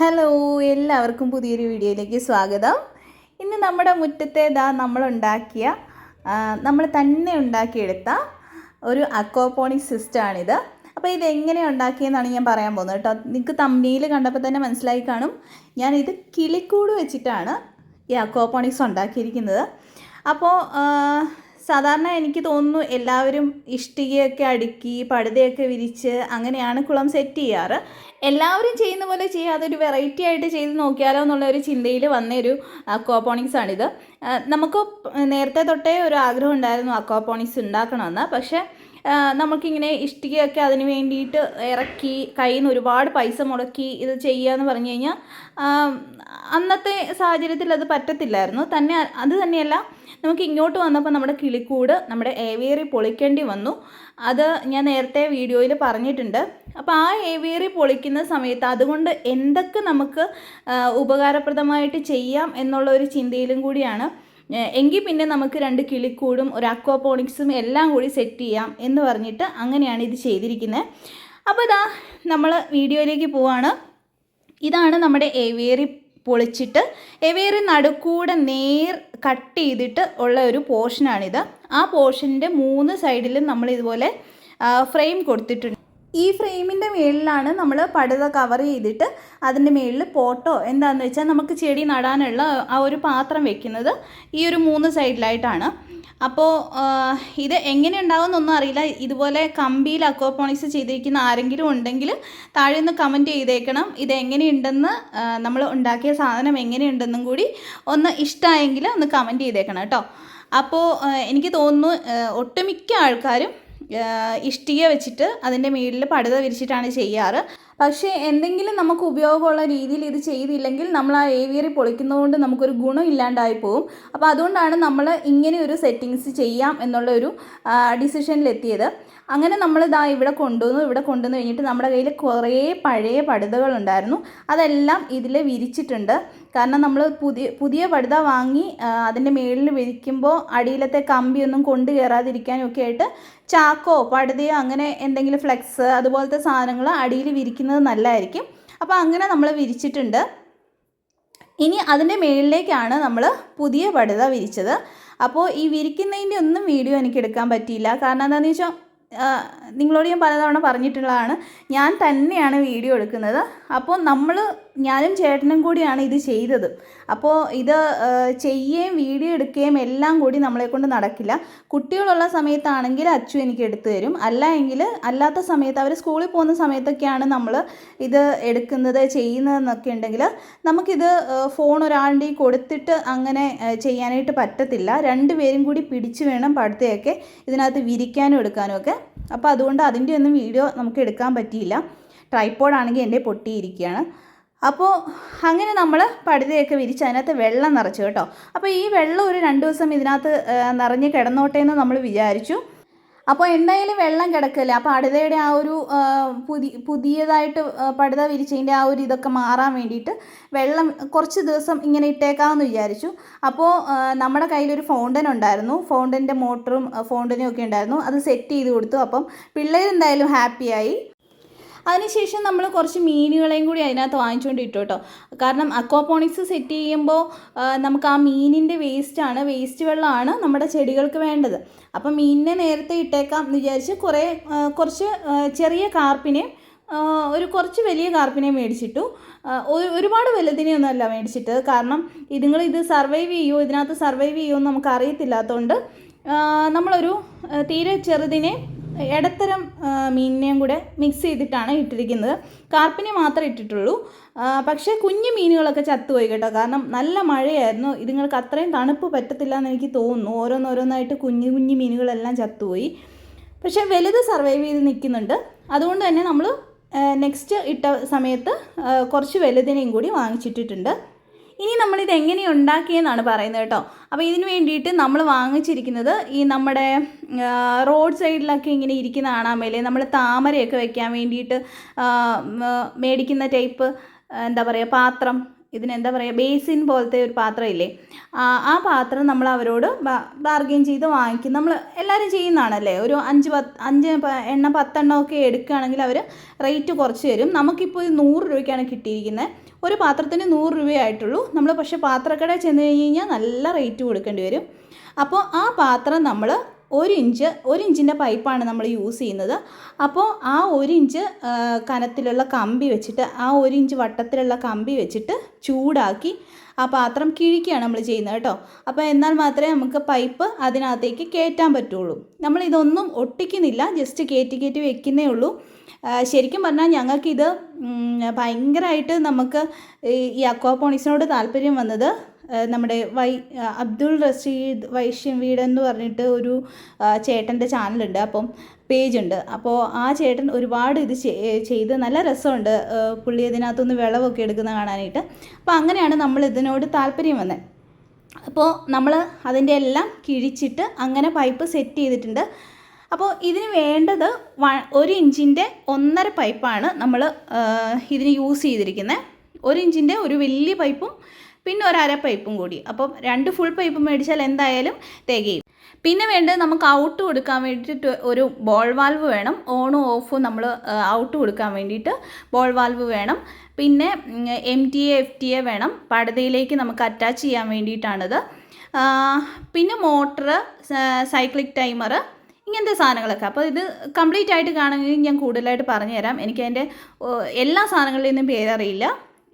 Hello എല്ലാവർക്കും പുതിയൊരു വീഡിയോയിലേക്ക് സ്വാഗതം. ഇന്ന് നമ്മുടെ മുറ്റത്തെ ഇതാ നമ്മളുണ്ടാക്കിയ നമ്മൾ തന്നെ ഉണ്ടാക്കിയെടുത്ത ഒരു അക്വാപോണിക് സിസ്റ്റമാണിത് അപ്പോൾ ഇത് എങ്ങനെ ഉണ്ടാക്കിയെന്നാണ് ഞാൻ പറയാൻ പോകുന്നത് കേട്ടോ. നിങ്ങൾക്ക് തമ്മിയിൽ കണ്ടപ്പോൾ തന്നെ മനസ്സിലായി കാണും. ഞാനിത് കിളിക്കൂട് വെച്ചിട്ടാണ് ഈ അക്വാപോണിക്സ് ഉണ്ടാക്കിയിരിക്കുന്നത്. അപ്പോൾ സാധാരണ എനിക്ക് തോന്നുന്നു എല്ലാവരും ഇഷ്ടികയൊക്കെ അടുക്കി പടുതയൊക്കെ വിരിച്ച് അങ്ങനെയാണ് കുളം സെറ്റ് ചെയ്യാറ്. എല്ലാവരും ചെയ്യുന്ന പോലെ ചെയ്യാതെ ഒരു വെറൈറ്റി ആയിട്ട് ചെയ്ത് നോക്കിയാലോ എന്നുള്ള ഒരു ചിന്തയിൽ വന്നൊരു അക്വാപോണിക്സ് ആണിത്. നമുക്ക് നേരത്തെ തൊട്ടേ ഒരു ആഗ്രഹം ഉണ്ടായിരുന്നു അക്വാപോണിക്സ് ഉണ്ടാക്കണമെന്ന്. പക്ഷേ നമുക്കിങ്ങനെ ഇഷ്ടികയൊക്കെ അതിന് വേണ്ടിയിട്ട് ഇറക്കി കയ്യിൽ നിന്ന് ഒരുപാട് പൈസ മുടക്കി ഇത് ചെയ്യുക എന്ന് പറഞ്ഞു കഴിഞ്ഞാൽ അന്നത്തെ സാഹചര്യത്തിൽ അത് പറ്റത്തില്ലായിരുന്നു. തന്നെ അത് തന്നെയല്ല നമുക്ക് ഇങ്ങോട്ട് വന്നപ്പോൾ നമ്മുടെ കിളിക്കൂട് നമ്മുടെ ഏവിയറി പൊളിക്കേണ്ടി വന്നു. അത് ഞാൻ നേരത്തെ വീഡിയോയിൽ പറഞ്ഞിട്ടുണ്ട്. അപ്പോൾ ആ ഏവിയറി പൊളിക്കുന്ന സമയത്ത് അതുകൊണ്ട് എന്തൊക്കെ നമുക്ക് ഉപകാരപ്രദമായിട്ട് ചെയ്യാം എന്നുള്ള ഒരു ചിന്തയിലും കൂടിയാണ്. എങ്കിൽ പിന്നെ നമുക്ക് രണ്ട് കിളിക്കൂടും ഒരു അക്വാപോണിക്സും എല്ലാം കൂടി സെറ്റ് ചെയ്യാം എന്ന് പറഞ്ഞിട്ട് അങ്ങനെയാണ് ഇത് ചെയ്തിരിക്കുന്നത് അപ്പോൾ ഇതാ നമ്മൾ വീഡിയോയിലേക്ക് പോവാണ്. ഇതാണ് നമ്മുടെ എവേറി പൊളിച്ചിട്ട് എവേറി നടുക്കൂടെ നേർ കട്ട് ചെയ്തിട്ട് ഉള്ള ഒരു പോർഷനാണിത് ആ പോർഷന്റെ മൂന്ന് സൈഡിലും നമ്മൾ ഇതുപോലെ ഫ്രെയിം കൊടുത്തിട്ടുണ്ട്. ഈ ഫ്രെയിമിന്റെ മുകളിലാണ് നമ്മൾ പടുത കവർ ചെയ്തിട്ട് അതിന്റെ മുകളിൽ പോട്ടോ എന്താണെന്ന് വെച്ചാൽ നമുക്ക് ചെടി നടാനുള്ള ആ ഒരു പാത്രം വെക്കുന്നത് ഈ ഒരു മൂന്ന് സൈഡിലായിട്ടാണ്. അപ്പോൾ ഇത് എങ്ങനെ ഉണ്ടാവുമെന്നൊന്നും അറിയില്ല. ഇതുപോലെ കമ്പിയിൽ അക്വാപോണിക്സ് ചെയ്തിരിക്കുന്ന ആരെങ്കിലും ഉണ്ടെങ്കിൽ താഴെ ഒന്ന് കമന്റ് ചെയ്തേക്കണം. ഇത് എങ്ങനെയുണ്ടെന്ന് നമ്മൾ ഉണ്ടാക്കിയ സാധനം എങ്ങനെയുണ്ടെന്നും കൂടി ഒന്ന് ഇഷ്ടമായെങ്കിൽ ഒന്ന് കമന്റ് ചെയ്തേക്കണം കേട്ടോ. അപ്പോൾ എനിക്ക് തോന്നുന്നു ഒട്ടുമിക്ക ആൾക്കാരും ഇഷ്ടിക വെച്ചിട്ട് അതിന്റെ മുകളിൽ പടുത വിരിച്ചിട്ടാണ് ചെയ്യാറ്. പക്ഷേ എന്തെങ്കിലും നമുക്ക് ഉപയോഗമുള്ള രീതിയിൽ ഇത് ചെയ്തില്ലെങ്കിൽ നമ്മൾ ആ ഏവിയറി പൊളിക്കുന്നതുകൊണ്ട് നമുക്കൊരു ഗുണം ഇല്ലാണ്ടായി പോകും അപ്പോൾ അതുകൊണ്ടാണ് നമ്മൾ ഇങ്ങനെ ഒരു സെറ്റിങ്സ് ചെയ്യാം എന്നുള്ള ഒരു ഡിസിഷനിലെത്തിയത്. അങ്ങനെ നമ്മൾ ഇതാ ഇവിടെ കൊണ്ടുവന്നു ഇവിടെ കൊണ്ടുവന്ന് കഴിഞ്ഞിട്ട് നമ്മുടെ കയ്യിൽ കുറേ പഴയ പടുതകളുണ്ടായിരുന്നു അതെല്ലാം ഇതിൽ വിരിച്ചിട്ടുണ്ട്. കാരണം നമ്മൾ പുതിയ പുതിയ പടുത വാങ്ങി അതിന്റെ മേളിൽ വിരിക്കുമ്പോൾ അടിയിലത്തെ കമ്പിയൊന്നും കൊണ്ടു കയറാതിരിക്കാനും ഒക്കെ ആയിട്ട് ചാക്കോ പടുതയോ അങ്ങനെ എന്തെങ്കിലും ഫ്ലെക്സ് അതുപോലത്തെ സാധനങ്ങൾ അടിയിൽ വിരിക്കുന്നത് നല്ലതായിരിക്കും. അപ്പോൾ അങ്ങനെ നമ്മൾ വിരിച്ചിട്ടുണ്ട്. ഇനി അതിന്റെ മേളിലേക്കാണ് നമ്മൾ പുതിയ പടുത വിരിച്ചത്. അപ്പോൾ ഈ വിരിക്കുന്നതിന്റെ ഒന്നും വീഡിയോ എനിക്ക് എടുക്കാൻ പറ്റിയില്ല. കാരണം എന്താണെന്ന് വെച്ചാൽ നിങ്ങളോട് ഞാൻ പലതവണ പറഞ്ഞിട്ടുള്ളതാണ്. ഞാൻ തന്നെയാണ് വീഡിയോ എടുക്കുന്നത്. അപ്പോൾ നമ്മൾ ഞാനും ചേട്ടനും കൂടിയാണ് ഇത് ചെയ്തത്. അപ്പോൾ ഇത് ചെയ്യുകയും വീഡിയോ എടുക്കുകയും എല്ലാം കൂടി നമ്മളെ കൊണ്ട് നടക്കില്ല. കുട്ടികളുള്ള സമയത്താണെങ്കിൽ അച്ചു എനിക്ക് എടുത്തു തരും. അല്ല എങ്കിൽ അല്ലാത്ത സമയത്ത് അവർ സ്കൂളിൽ പോകുന്ന സമയത്തൊക്കെയാണ് നമ്മൾ ഇത് എടുക്കുന്നത് ചെയ്യുന്നതെന്നൊക്കെ ഉണ്ടെങ്കിൽ നമുക്കിത് ഫോൺ ഒരാളുടെ കൊടുത്തിട്ട് അങ്ങനെ ചെയ്യാനായിട്ട് പറ്റത്തില്ല. രണ്ടുപേരും കൂടി പിടിച്ചു വേണം പഠിത്തമൊക്കെ ഇതിനകത്ത് വിരിക്കാനും എടുക്കാനും ഒക്കെ. അപ്പോൾ അതുകൊണ്ട് അതിന്റെ ഒന്നും വീഡിയോ നമുക്ക് എടുക്കാൻ പറ്റിയില്ല. ട്രൈപ്പോഡാണെങ്കിൽ എന്റെ പൊട്ടിയിരിക്കുകയാണ്. അപ്പോൾ അങ്ങനെ നമ്മൾ പടുതയൊക്കെ വിരിച്ച് അതിനകത്ത് വെള്ളം നിറച്ചു കേട്ടോ. അപ്പോൾ ഈ വെള്ളം ഒരു രണ്ട് ദിവസം ഇതിനകത്ത് നിറഞ്ഞ് കിടന്നോട്ടെ എന്ന് നമ്മൾ വിചാരിച്ചു. അപ്പോൾ എന്തായാലും വെള്ളം കിടക്കില്ല? അപ്പോൾ പടുതയുടെ ആ ഒരു പുതിയ പുതി പുതിയതായിട്ട് പടുത വിരിച്ചതിന്റെ ആ ഒരു ഇതൊക്കെ മാറാൻ വേണ്ടിയിട്ട് വെള്ളം കുറച്ച് ദിവസം ഇങ്ങനെ ഇട്ടേക്കാമെന്ന് വിചാരിച്ചു. അപ്പോൾ നമ്മുടെ കയ്യിലൊരു ഫൗണ്ടൻ ഉണ്ടായിരുന്നു. ഫൗണ്ടന്റെ മോട്ടറും ഫൗണ്ടനും ഒക്കെ ഉണ്ടായിരുന്നു. അത് സെറ്റ് ചെയ്ത് കൊടുത്തു. അപ്പം പിള്ളേരെന്തായാലും ഹാപ്പിയായി അതിനുശേഷം നമ്മൾ കുറച്ച് മീനുകളെയും കൂടി അതിനകത്ത് വാങ്ങിച്ചുകൊണ്ട് ഇട്ടു കേട്ടോ. കാരണം അക്വാപോണിക്സ് സെറ്റ് ചെയ്യുമ്പോൾ നമുക്ക് ആ മീനിന്റെ വേസ്റ്റാണ് വേസ്റ്റ് വെള്ളമാണ് നമ്മുടെ ചെടികൾക്ക് വേണ്ടത്. അപ്പം മീനിനെ നേരത്തെ ഇട്ടേക്കാം എന്ന് വിചാരിച്ച് കുറേ കുറച്ച് ചെറിയ കാർപ്പിനെ ഒരു കുറച്ച് വലിയ കാർപ്പിനെ മേടിച്ചിട്ടു. ഒരുപാട് വലുതിനെയൊന്നും അല്ല മേടിച്ചിട്ട് കാരണം ഇതുങ്ങൾ ഇത് സർവൈവ് ചെയ്യുമോ ഇതിനകത്ത് സർവൈവ് ചെയ്യുമോ എന്ന് നമുക്ക് അറിയത്തില്ലാത്തതുകൊണ്ട് നമ്മളൊരു തീരെ ചെറുതിനെ ഇടത്തരം മീനിനെയും കൂടെ മിക്സ് ചെയ്തിട്ടാണ് ഇട്ടിരിക്കുന്നത്. കാർപ്പിനെ മാത്രമേ ഇട്ടിട്ടുള്ളൂ. പക്ഷേ കുഞ്ഞു മീനുകളൊക്കെ ചത്തുപോയി കേട്ടോ. കാരണം നല്ല മഴയായിരുന്നു. ഇതുങ്ങൾക്ക് അത്രയും തണുപ്പ് പറ്റത്തില്ല എന്ന് എനിക്ക് തോന്നുന്നു. ഓരോന്നോരോന്നായിട്ട് കുഞ്ഞു കുഞ്ഞു മീനുകളെല്ലാം ചത്തുപോയി. പക്ഷേ വലുത് സർവൈവ് ചെയ്ത് നിൽക്കുന്നുണ്ട്. അതുകൊണ്ട് തന്നെ നമ്മൾ നെക്സ്റ്റ് ഇട്ട സമയത്ത് കുറച്ച് വലുതിനെയും കൂടി വാങ്ങിച്ചിട്ടിട്ടുണ്ട്. ഇനി നമ്മളിത് എങ്ങനെ ഉണ്ടാക്കിയെന്നാണ് പറയുന്നത് കേട്ടോ. അപ്പോൾ ഇതിന് വേണ്ടിയിട്ട് നമ്മൾ വാങ്ങിച്ചിരിക്കുന്നത് ഈ നമ്മുടെ റോഡ് സൈഡിലൊക്കെ ഇങ്ങനെ ഇരിക്കുന്ന കാണാൻ മേലെ നമ്മൾ താമരയൊക്കെ വെക്കാൻ വേണ്ടിയിട്ട് മേടിക്കുന്ന ടൈപ്പ് എന്താ പറയുക പാത്രം. ഇതിനെന്താ പറയുക ബേസിൻ പോലത്തെ ഒരു പാത്രമില്ലേ? ആ പാത്രം നമ്മൾ അവരോട് ബാർഗെയിൻ ചെയ്ത് വാങ്ങിക്കും. നമ്മൾ എല്ലാവരും ചെയ്യുന്നതാണല്ലേ? ഒരു അഞ്ച് പത്ത് അഞ്ച് എണ്ണ പത്തെണ്ണമൊക്കെ എടുക്കുകയാണെങ്കിൽ അവർ റേറ്റ് കുറച്ച് തരും. നമുക്കിപ്പോൾ ഇത് നൂറ് രൂപയ്ക്കാണ് കിട്ടിയിരിക്കുന്നത്. ഒരു പാത്രത്തിന് നൂറ് രൂപയായിട്ടുള്ളൂ. നമ്മൾ പക്ഷേ പാത്രക്കടയിൽ ചെന്ന് കഴിഞ്ഞ് കഴിഞ്ഞാൽ നല്ല റേറ്റ് കൊടുക്കേണ്ടി വരും. അപ്പോൾ ആ പാത്രം നമ്മൾ ഒരു ഇഞ്ച് ഒരു ഇഞ്ചിന്റെ പൈപ്പാണ് നമ്മൾ യൂസ് ചെയ്യുന്നത്. അപ്പോൾ ആ ഒരു ഇഞ്ച് കനത്തിലുള്ള കമ്പി വെച്ചിട്ട് ആ ഒരു ഇഞ്ച് വട്ടത്തിലുള്ള കമ്പി വെച്ചിട്ട് ചൂടാക്കി ആ പാത്രം കിഴിക്കുകയാണ് നമ്മൾ ചെയ്യുന്നത് കേട്ടോ. അപ്പോൾ എന്നാൽ മാത്രമേ നമുക്ക് പൈപ്പ് അതിനകത്തേക്ക് കയറ്റാൻ പറ്റുള്ളൂ. നമ്മൾ ഇതൊന്നും ഒട്ടിക്കുന്നില്ല ജസ്റ്റ് കയറ്റി കയറ്റി വെക്കുന്നേ ഉള്ളൂ. ശരിക്കും പറഞ്ഞാൽ ഞങ്ങൾക്കിത് ഭയങ്കരമായിട്ട് നമുക്ക് ഈ- അക്വാപോണിക്സിനോട് താല്പര്യം വന്നത് നമ്മുടെ വൈ അബ്ദുൾ റഷീദ് വൈശ്യം വീട് എന്ന് പറഞ്ഞിട്ട് ഒരു ചേട്ടന്റെ ചാനലുണ്ട്. അപ്പം പേജുണ്ട്. അപ്പോൾ ആ ചേട്ടൻ ഒരുപാട് ഇത് ചെയ്ത് നല്ല രസമുണ്ട്. പുള്ളി ഇതിനകത്തുനിന്ന് വിളവൊക്കെ എടുക്കുന്ന കാണാനായിട്ട്. അപ്പോൾ അങ്ങനെയാണ് നമ്മൾ ഇതിനോട് താല്പര്യം വന്നത് അപ്പോൾ നമ്മൾ അതിന്റെ എല്ലാം കിഴിച്ചിട്ട് അങ്ങനെ പൈപ്പ് സെറ്റ് ചെയ്തിട്ടുണ്ട്. അപ്പോൾ ഇതിന് വേണ്ടത് ഒരു ഇഞ്ചിന്റെ ഒന്നര പൈപ്പാണ് നമ്മൾ ഇതിന് യൂസ് ചെയ്തിരിക്കുന്നത്. ഒരു ഇഞ്ചിന്റെ ഒരു വലിയ പൈപ്പും പിന്നെ ഒരു അര പൈപ്പും കൂടി. അപ്പം രണ്ട് ഫുൾ പൈപ്പ് മേടിച്ചാൽ എന്തായാലും തികയും. പിന്നെ വേണ്ടത് നമുക്ക് ഔട്ട് കൊടുക്കാൻ വേണ്ടിയിട്ട് ഒരു ബോൾ വാൽവ് വേണം. ഓണും ഓഫും നമ്മൾ ഔട്ട് കൊടുക്കാൻ വേണ്ടിയിട്ട് ബോൾ വാൽവ് വേണം. പിന്നെ M T A F T A വേണം. പടുതയിലേക്ക് നമുക്ക് അറ്റാച്ച് ചെയ്യാൻ വേണ്ടിയിട്ടാണിത്. പിന്നെ മോട്ടർ സൈക്ലിക് ടൈമർ ഇങ്ങനത്തെ സാധനങ്ങളൊക്കെ. അപ്പോൾ ഇത് കംപ്ലീറ്റ് ആയിട്ട് കാണുമെങ്കിൽ ഞാൻ കൂടുതലായിട്ട് പറഞ്ഞുതരാം. എനിക്കതിന്റെ എല്ലാ സാധനങ്ങളുടെയും നിന്നും പേരറിയില്ല.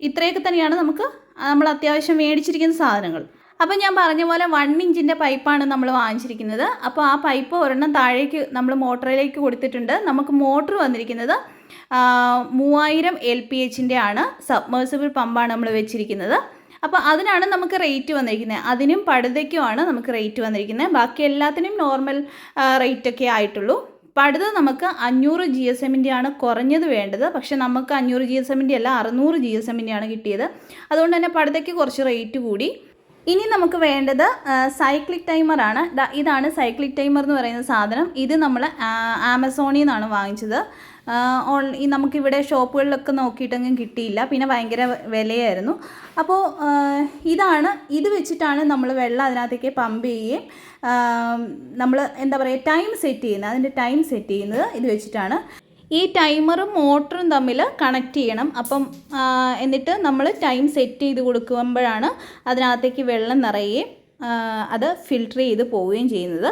ഇത്രയൊക്കെ തന്നെയാണ് നമുക്ക് നമ്മൾ അത്യാവശ്യം മേടിച്ചിരിക്കുന്ന സാധനങ്ങൾ. അപ്പോൾ ഞാൻ പറഞ്ഞ പോലെ വൺ ഇഞ്ചിന്റെ പൈപ്പാണ് നമ്മൾ വാങ്ങിച്ചിരിക്കുന്നത്. അപ്പോൾ ആ പൈപ്പ് ഒരെണ്ണം താഴേക്ക് നമ്മൾ മോട്ടറിലേക്ക് കൊടുത്തിട്ടുണ്ട്. നമുക്ക് മോട്ടർ വന്നിരിക്കുന്നത് മൂവായിരം എൽ പി എച്ചിന്റെ ആണ്. സബ്മേഴ്സിബിൾ പമ്പാണ് നമ്മൾ വെച്ചിരിക്കുന്നത്. അപ്പോൾ അതിനാണ് നമുക്ക് റേറ്റ് വന്നിരിക്കുന്നത്. അതിനും പടുതയ്ക്കുമാണ് നമുക്ക് റേറ്റ് വന്നിരിക്കുന്നത്. ബാക്കി എല്ലാത്തിനും നോർമൽ റേറ്റ് ഒക്കെ പടുത നമുക്ക് അഞ്ഞൂറ് ജി എസ് എമ്മിന്റെ ആണ് കുറഞ്ഞത് വേണ്ടത്. പക്ഷേ നമുക്ക് അഞ്ഞൂറ് ജി എസ് എമ്മിന്റെ അല്ല അറുന്നൂറ് ജി എസ് എമ്മിന്റെ ആണ് കിട്ടിയത്. അതുകൊണ്ട് തന്നെ പടുതയ്ക്ക് കുറച്ച് റേറ്റ് കൂടി. ഇനി നമുക്ക് വേണ്ടത് സൈക്ലിക് ടൈമറാണ് ഇതാണ് സൈക്ലിക് ടൈമർ എന്ന് പറയുന്ന സാധനം. ഇത് നമ്മൾ ആമസോണിൽ നിന്നാണ് വാങ്ങിച്ചത്. ഓൺ ഈ നമുക്കിവിടെ ഷോപ്പുകളിലൊക്കെ നോക്കിയിട്ടെങ്കിലും കിട്ടിയില്ല. പിന്നെ ഭയങ്കര വിലയായിരുന്നു. അപ്പോൾ ഇതാണ് ഇത് വെച്ചിട്ടാണ് നമ്മൾ വെള്ളം അതിനകത്തേക്ക് പമ്പ് ചെയ്യുകയും നമ്മൾ എന്താ പറയുക ടൈം സെറ്റ് ചെയ്യുന്നത്. അതിന്റെ ടൈം സെറ്റ് ചെയ്യുന്നത് ഇത് വെച്ചിട്ടാണ്. ഈ ടൈമറും മോട്ടറും തമ്മിൽ കണക്ട് ചെയ്യണം. അപ്പം എന്നിട്ട് നമ്മൾ ടൈം സെറ്റ് ചെയ്ത് കൊടുക്കുമ്പോഴാണ് അതിനകത്തേക്ക് വെള്ളം നിറയുകയും അത് ഫിൽട്ടർ ചെയ്ത് പോവുകയും ചെയ്യുന്നത്.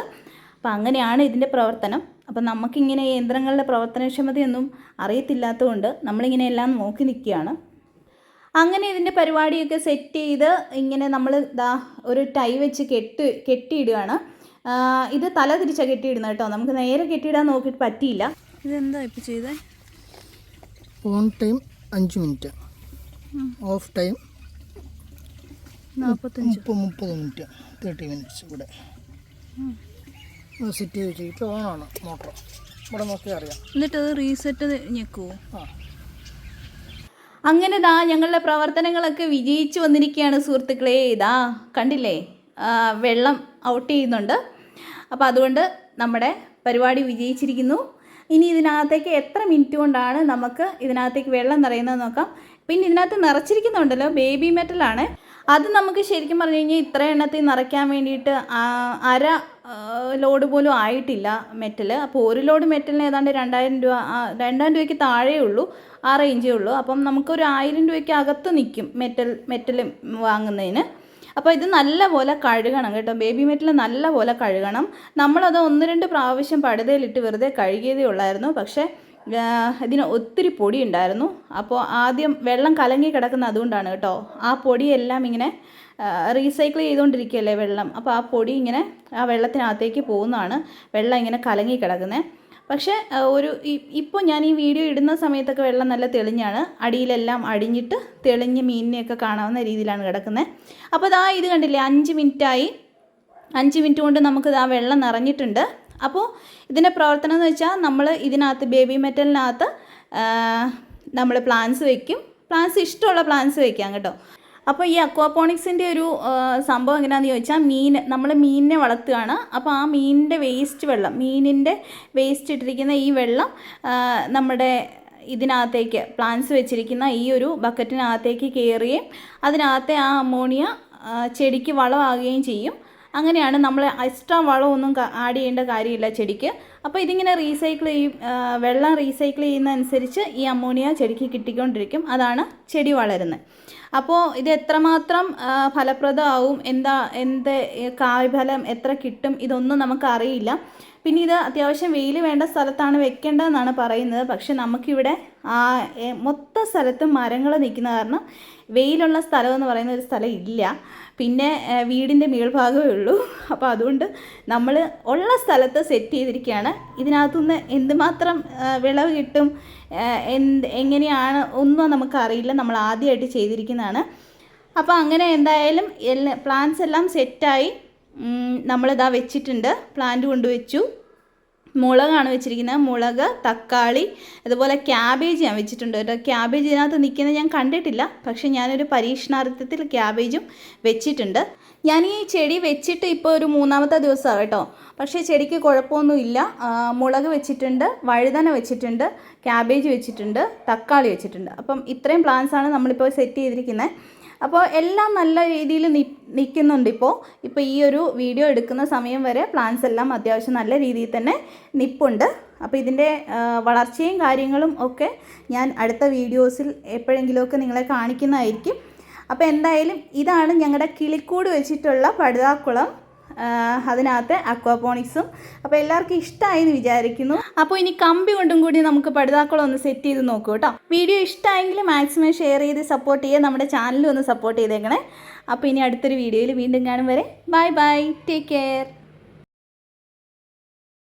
അപ്പം അങ്ങനെയാണ് ഇതിന്റെ പ്രവർത്തനം. അപ്പം നമുക്കിങ്ങനെ യന്ത്രങ്ങളുടെ പ്രവർത്തനക്ഷമതയൊന്നും അറിയത്തില്ലാത്തതുകൊണ്ട് നമ്മളിങ്ങനെ എല്ലാം നോക്കി നിൽക്കുകയാണ്. അങ്ങനെ ഇതിന്റെ പരിപാടിയൊക്കെ സെറ്റ് ചെയ്ത് ഇങ്ങനെ നമ്മൾ ദാ ഒരു ടൈ വെച്ച് കെട്ട് കെട്ടിയിടുകയാണ്. ഇത് തല തിരിച്ചാണ് കെട്ടിയിടുന്നത് കേട്ടോ. നമുക്ക് നേരെ കെട്ടിയിടാൻ നോക്കിയിട്ട് പറ്റിയില്ല. ഇതെന്താ ഇപ്പോൾ ചെയ്തേ? ഓൺ ടൈം അഞ്ച് മിനിറ്റ് ഓഫ് ടൈം നാൽപ്പത്തഞ്ച് മുപ്പത് മുപ്പത് മിനിറ്റ് തേർട്ടി മിനിറ്റ്സ് ഇവിടെ സെറ്റ് ചെയ്ത് ഇപ്പോൾ ഓണാണ് മോട്ടർ. ഇവിടെ നോക്കിയാൽ അറിയാം. എന്നിട്ട് അത് റീസെറ്റ് ഞെക്കുവോ? ആ. അങ്ങനെ ദാ ഞങ്ങളുടെ പ്രവർത്തനങ്ങളൊക്കെ വിജയിച്ചു വന്നിരിക്കുകയാണ് സുഹൃത്തുക്കളെ. ഇതാ കണ്ടില്ലേ? വെള്ളം ഔട്ട് ചെയ്യുന്നുണ്ട്. അപ്പോൾ അതുകൊണ്ട് നമ്മുടെ പരിപാടി വിജയിച്ചിരിക്കുന്നു. ഇനി ഇതിനകത്തേക്ക് എത്ര മിനിറ്റ് കൊണ്ടാണ് നമുക്ക് ഇതിനകത്തേക്ക് വെള്ളം നിറയുന്നത് നോക്കാം. പിന്നെ ഇതിനകത്ത് നിറച്ചിരിക്കുന്നുണ്ടല്ലോ ബേബി മെറ്റലാണ് അത് നമുക്ക് ശരിക്കും പറഞ്ഞു കഴിഞ്ഞാൽ ഇത്ര എണ്ണത്തിൽ നിറയ്ക്കാൻ വേണ്ടിയിട്ട് അര ലോഡ് പോലും ആയിട്ടില്ല മെറ്റൽ അപ്പോൾ ഒരു ലോഡ് മെറ്റലിന് ഏതാണ്ട് രണ്ടായിരം രൂപ രണ്ടായിരം രൂപയ്ക്ക് താഴേ ഉള്ളൂ ആ റേഞ്ചേ ഉള്ളൂ. അപ്പം നമുക്കൊരു ആയിരം രൂപയ്ക്ക് അകത്ത് നിൽക്കും മെറ്റൽ മെറ്റൽ വാങ്ങുന്നതിന്. അപ്പോൾ ഇത് നല്ലപോലെ കഴുകണം കേട്ടോ. ബേബി മെറ്റൽ നല്ലപോലെ കഴുകണം. നമ്മളത് ഒന്ന് രണ്ട് പ്രാവശ്യം പടുതയിലിട്ട് വെറുതെ കഴുകിയതേ ഉള്ളായിരുന്നു. പക്ഷേ ഇതിന് ഒത്തിരി പൊടി ഉണ്ടായിരുന്നു. അപ്പോൾ ആദ്യം വെള്ളം കലങ്ങി കിടക്കുന്ന അതുകൊണ്ടാണ് കേട്ടോ. ആ പൊടിയെല്ലാം ഇങ്ങനെ റീസൈക്കിൾ ചെയ്തുകൊണ്ടിരിക്കുകയല്ലേ വെള്ളം? അപ്പോൾ ആ പൊടി ഇങ്ങനെ ആ വെള്ളത്തിനകത്തേക്ക് പോകുന്നതാണ് വെള്ളം ഇങ്ങനെ കലങ്ങി കിടക്കുന്നത് പക്ഷേ ഒരു ഇപ്പോൾ ഞാൻ ഈ വീഡിയോ ഇടുന്ന സമയത്തൊക്കെ വെള്ളം നല്ല തെളിഞ്ഞാണ്. അടിയിലെല്ലാം അടിഞ്ഞിട്ട് തെളിഞ്ഞ് മീനിനെയൊക്കെ കാണാവുന്ന രീതിയിലാണ് കിടക്കുന്നത് അപ്പോൾ ഇതാ ഇത് കണ്ടില്ലേ അഞ്ച് മിനിറ്റായി. അഞ്ച് മിനിറ്റ് കൊണ്ട് നമുക്ക് ഇതാ വെള്ളം നിറഞ്ഞിട്ടുണ്ട്. അപ്പോൾ ഇതിന്റെ പ്രവർത്തനം എന്ന് വെച്ചാൽ നമ്മൾ ഇതിനകത്ത് ബേബി മെറ്റലിനകത്ത് നമ്മൾ പ്ലാന്റ്സ് വയ്ക്കും പ്ലാന്റ്സ് ഇഷ്ടമുള്ള പ്ലാന്റ്സ് വയ്ക്കാം കേട്ടോ. അപ്പോൾ ഈ അക്വാപോണിക്സിന്റെ ഒരു സംഭവം എങ്ങനെയാണെന്ന് ചോദിച്ചാൽ മീൻ നമ്മൾ മീനിനെ വളർത്തുകയാണ്. അപ്പോൾ ആ മീനിന്റെ വേസ്റ്റ് വെള്ളം മീനിന്റെ വേസ്റ്റ് ഇട്ടിരിക്കുന്ന ഈ വെള്ളം നമ്മുടെ ഇതിനകത്തേക്ക് പ്ലാന്റ്സ് വെച്ചിരിക്കുന്ന ഈ ഒരു ബക്കറ്റിനകത്തേക്ക് കയറുകയും അതിനകത്തെ ആ അമോണിയ ചെടിക്ക് വളമാകുകയും ചെയ്യും. അങ്ങനെയാണ് നമ്മൾ എക്സ്ട്രാ വളമൊന്നും ആഡ് ചെയ്യേണ്ട കാര്യമില്ല ചെടിക്ക്. അപ്പോൾ ഇതിങ്ങനെ റീസൈക്കിൾ ചെയ്യും വെള്ളം റീസൈക്കിൾ ചെയ്യുന്ന അനുസരിച്ച് ഈ അമോണിയ ചെടിക്ക് കിട്ടിക്കൊണ്ടിരിക്കും. അതാണ് ചെടി വളരുന്നത്. അപ്പോൾ ഇത് എത്രമാത്രം ഫലപ്രദമാവും എന്താ എന്ത് കായ്ഫലം എത്ര കിട്ടും ഇതൊന്നും നമുക്കറിയില്ല. പിന്നെ ഇത് അത്യാവശ്യം വെയിൽ വേണ്ട സ്ഥലത്താണ് വെക്കേണ്ടതെന്നാണ് പറയുന്നത്. പക്ഷെ നമുക്കിവിടെ ആ മൊത്ത സ്ഥലത്തും മരങ്ങൾ നിൽക്കുന്ന കാരണം വെയിലുള്ള സ്ഥലം എന്ന് പറയുന്ന ഒരു സ്ഥലം ഇല്ല. പിന്നെ വീടിന്റെ മേൽഭാഗമേ ഉള്ളൂ. അപ്പോൾ അതുകൊണ്ട് നമ്മൾ ഉള്ള സ്ഥലത്ത് സെറ്റ് ചെയ്തിരിക്കുകയാണ്. ഇതിനകത്തുനിന്ന് എന്തുമാത്രം വിളവ് കിട്ടും എന്ത് എങ്ങനെയാണ് ഒന്നും നമുക്കറിയില്ല. നമ്മൾ ആദ്യമായിട്ട് ചെയ്തിരിക്കുന്നതാണ്. അപ്പോൾ അങ്ങനെ എന്തായാലും എല്ലാ പ്ലാൻസ് എല്ലാം സെറ്റായി. നമ്മളിതാ വെച്ചിട്ടുണ്ട്. പ്ലാന്റ് കൊണ്ടുവച്ചു. മുളകാണ് വെച്ചിരിക്കുന്നത്. മുളക് തക്കാളി അതുപോലെ ക്യാബേജ് ഞാൻ വെച്ചിട്ടുണ്ട് കേട്ടോ. ക്യാബേജ് ഇതിനകത്ത് നിൽക്കുന്നത് ഞാൻ കണ്ടിട്ടില്ല. പക്ഷേ ഞാനൊരു പരീക്ഷണാർത്ഥത്തിൽ ക്യാബേജും വെച്ചിട്ടുണ്ട്. ഞാൻ ഈ ചെടി വെച്ചിട്ട് ഇപ്പോൾ ഒരു മൂന്നാമത്തെ ദിവസമാണ് കേട്ടോ. പക്ഷേ ചെടിക്ക് കുഴപ്പമൊന്നുമില്ല. മുളക് വെച്ചിട്ടുണ്ട് വഴുതന വെച്ചിട്ടുണ്ട് ക്യാബേജ് വെച്ചിട്ടുണ്ട് തക്കാളി വെച്ചിട്ടുണ്ട്. അപ്പം ഇത്രയും പ്ലാന്റ്സാണ് നമ്മളിപ്പോൾ സെറ്റ് ചെയ്തിരിക്കുന്നത്. അപ്പോൾ എല്ലാം നല്ല രീതിയിൽ നിൽക്കുന്നുണ്ട് ഇപ്പോൾ ഇപ്പോൾ ഈ ഒരു വീഡിയോ എടുക്കുന്ന സമയം വരെ പ്ലാന്റ്സ് എല്ലാം അത്യാവശ്യം നല്ല രീതിയിൽ തന്നെ നിപ്പുണ്ട്. അപ്പോൾ ഇതിന്റെ വളർച്ചയും കാര്യങ്ങളും ഒക്കെ ഞാൻ അടുത്ത വീഡിയോസിൽ എപ്പോഴെങ്കിലുമൊക്കെ നിങ്ങളെ കാണിക്കുന്നതായിരിക്കും. അപ്പോൾ എന്തായാലും ഇതാണ് ഞങ്ങളുടെ കിളിക്കൂട് വെച്ചിട്ടുള്ള പടുതാക്കുളം. അതിനകത്ത് അക്വാപോണിക്സും. അപ്പോൾ എല്ലാവർക്കും ഇഷ്ടമായി എന്ന് വിചാരിക്കുന്നു. അപ്പോൾ ഇനി കമ്പി കൊണ്ടും കൂടി നമുക്ക് പടുതാക്കുളം ഒന്ന് സെറ്റ് ചെയ്ത് നോക്കൂ കേട്ടോ. വീഡിയോ ഇഷ്ടമായെങ്കിൽ മാക്സിമം ഷെയർ ചെയ്ത് സപ്പോർട്ട് ചെയ്യുക. നമ്മുടെ ചാനലും ഒന്ന് സപ്പോർട്ട് ചെയ്തേക്കണേ. അപ്പോൾ ഇനി അടുത്തൊരു വീഡിയോയിൽ വീണ്ടും കാണും വരെ. Bye bye take care